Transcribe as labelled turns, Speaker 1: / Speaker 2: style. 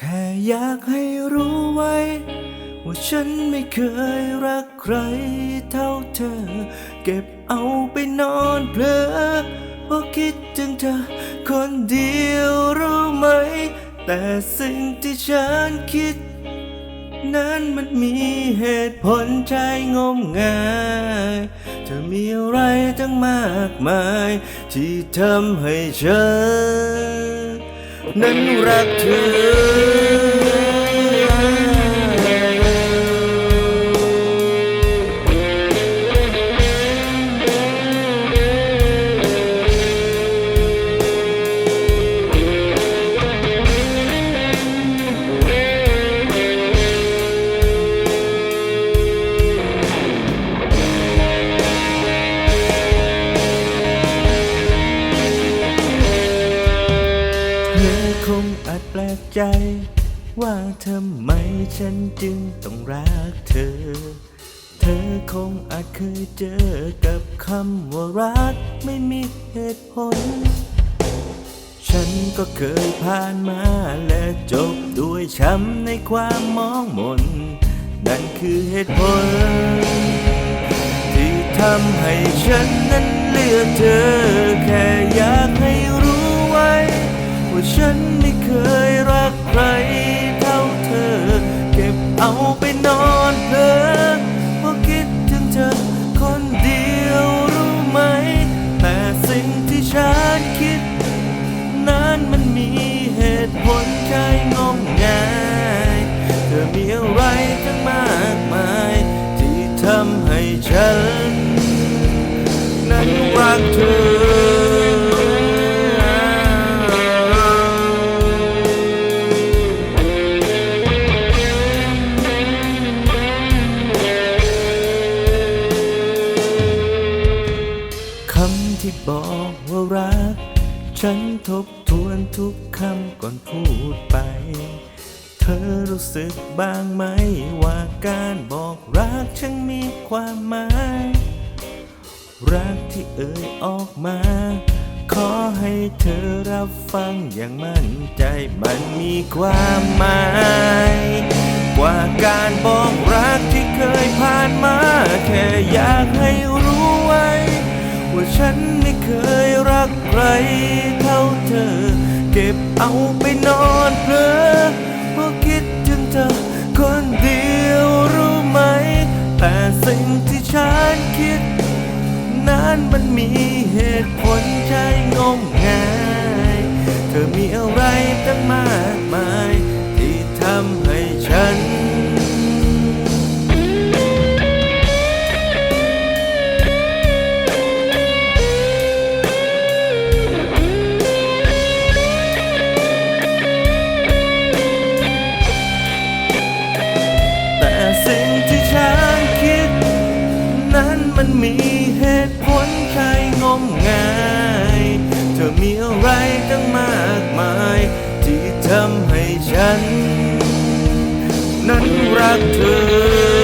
Speaker 1: แค่อยากให้รู้ไว้ ว่าฉันไม่เคยรักใครเท่าเธอ เก็บเอาไปนอนเพลอเพราะคิดถึงเธอ คนเดียวรู้ไหม แต่สิ่งที่ฉันคิด นั้นมันมีเหตุผลใจงมงายเธอมีอะไรตั้งมากมาย ที่ทำให้ฉันนั้นรักเธอ คงอาจแปลกใจ ว่าทำไมฉันจึงต้องรักเธอ เธอคงอาจเคยเจอกับคำว่ารักไม่มีเหตุผล ฉันก็เคยผ่านมาและจบด้วยช้ำในความมองมน นั่นคือเหตุผล ที่ทำให้ฉันนั้นเลือกเธอแค่อยากให้ ว่าฉันไม่เคยรักใครเท่าเธอ เก็บเอาไปนอนเพลอเพราะคิดถึงเธอคนเดียวรู้ไหม แต่สิ่งที่ฉันคิด นั้นมันมีเหตุผลใจงมงายเธอมีอะไรตั้งมากมาย ที่ทำให้ฉัน นั้นรักเธอ ที่บอกว่ารัก ฉันทบทวนทุกคำก่อนพูดไป เธอรู้สึกบ้างไหมว่าการบอกรักฉันมีความหมาย รักที่เอ่ยออกมา ขอให้เธอรับฟังอย่างมั่นใจมันมีความหมายกว่าการบอกรักที่เคยผ่านมา แค่อยากให้รู้ ฉันไม่เคยรักใครเท่าเธอ เก็บเอาไปนอนเพลอเพราะคิดถึงเธอคนเดียวรู้ไหม แต่สิ่งที่ฉันคิด นั้นมันมีเหตุผลใจงมงาย เธอมีอะไรตั้งมากมาย งมงายเธอมีอะไรตั้งมากมาย ที่ทำให้ฉัน นั้นรักเธอ